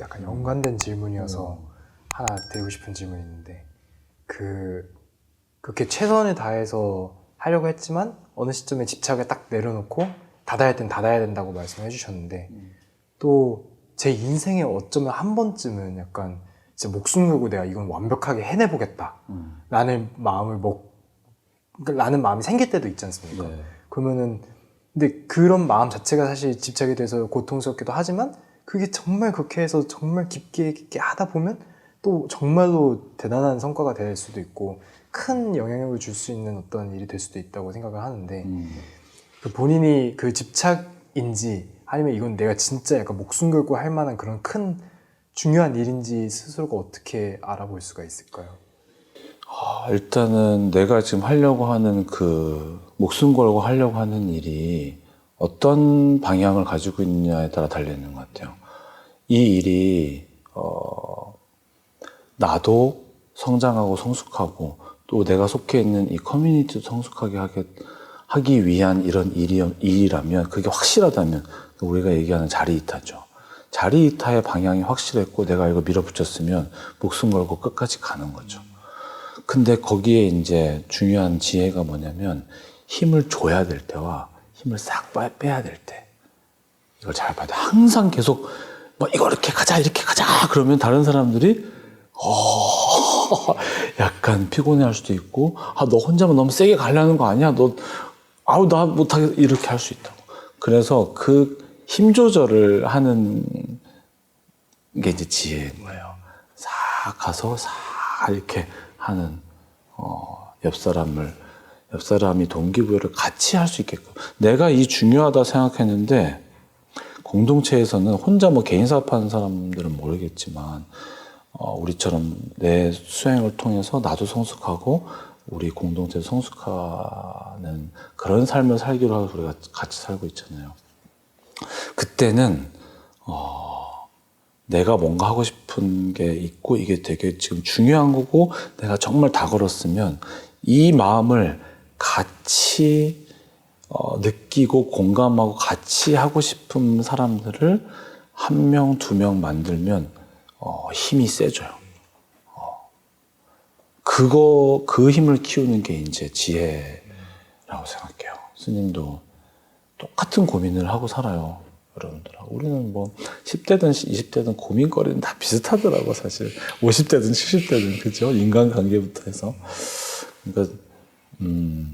약간 연관된 질문이어서 하나 드리고 싶은 질문이 있는데 그 그렇게 최선을 다해서 하려고 했지만 어느 시점에 집착을 딱 내려놓고 닫아야 할땐 닫아야 된다고 말씀해 주셨는데 또제 인생에 어쩌면 한 번쯤은 약간 진짜 목숨 걸고 내가 이건 완벽하게 해내보겠다 음. 라는 마음을 먹 그러니까 라는 마음이 생길 때도 있지 않습니까? 네. 그러면은 근데 그런 마음 자체가 사실 집착이 돼서 고통스럽기도 하지만 그게 정말 그렇게 해서 정말 깊게 깊게 하다 보면 또 정말로 대단한 성과가 될 수도 있고 큰 영향력을 줄 수 있는 어떤 일이 될 수도 있다고 생각을 하는데 음. 그 본인이 그 집착인지 아니면 이건 내가 진짜 약간 목숨 걸고 할 만한 그런 큰 중요한 일인지 스스로가 어떻게 알아볼 수가 있을까요? 아, 일단은 내가 지금 하려고 하는 그 목숨 걸고 하려고 하는 일이 어떤 방향을 가지고 있느냐에 따라 달려 있는 것 같아요. 이 일이 어, 나도 성장하고 성숙하고 또 내가 속해 있는 이 커뮤니티도 성숙하게 하게, 하기 위한 이런 일이, 일이라면 그게 확실하다면 우리가 얘기하는 자리 이타죠. 자리 이타의 방향이 확실했고 내가 이거 밀어붙였으면 목숨 걸고 끝까지 가는 거죠. 근데 거기에 이제 중요한 지혜가 뭐냐면 힘을 줘야 될 때와 힘을 싹 빼- 빼야 될 때. 이걸 잘 봐야 돼. 항상 계속 뭐 이거 이렇게 가자 이렇게 가자 그러면 다른 사람들이 어 약간 피곤해할 수도 있고 아 너 혼자만 너무 세게 가려는 거 아니야 너 아우 나 못하게 이렇게 할 수 있다고 그래서 그 힘 조절을 하는 게 이제 지혜인 거예요 싹 가서 싹 이렇게 하는 어, 옆 사람을 옆 사람이 동기부여를 같이 할 수 있게끔 내가 이 중요하다 생각했는데 공동체에서는 혼자 뭐 개인 사업하는 사람들은 모르겠지만 어, 우리처럼 내 수행을 통해서 나도 성숙하고 우리 공동체 성숙하는 그런 삶을 살기로 하고 우리가 같이 살고 있잖아요. 그때는 어, 내가 뭔가 하고 싶은 게 있고 이게 되게 지금 중요한 거고 내가 정말 다 걸었으면 이 마음을 같이 어, 느끼고 공감하고 같이 하고 싶은 사람들을 한 명, 두 명 만들면 어, 힘이 세져요. 어. 그거, 그 힘을 키우는 게 이제 지혜라고 생각해요. 스님도 똑같은 고민을 하고 살아요. 여러분들하고. 우리는 뭐 10대든 20대든 고민거리는 다 비슷하더라고, 사실. 50대든 70대든, 그죠? 인간관계부터 해서. 그러니까, 음,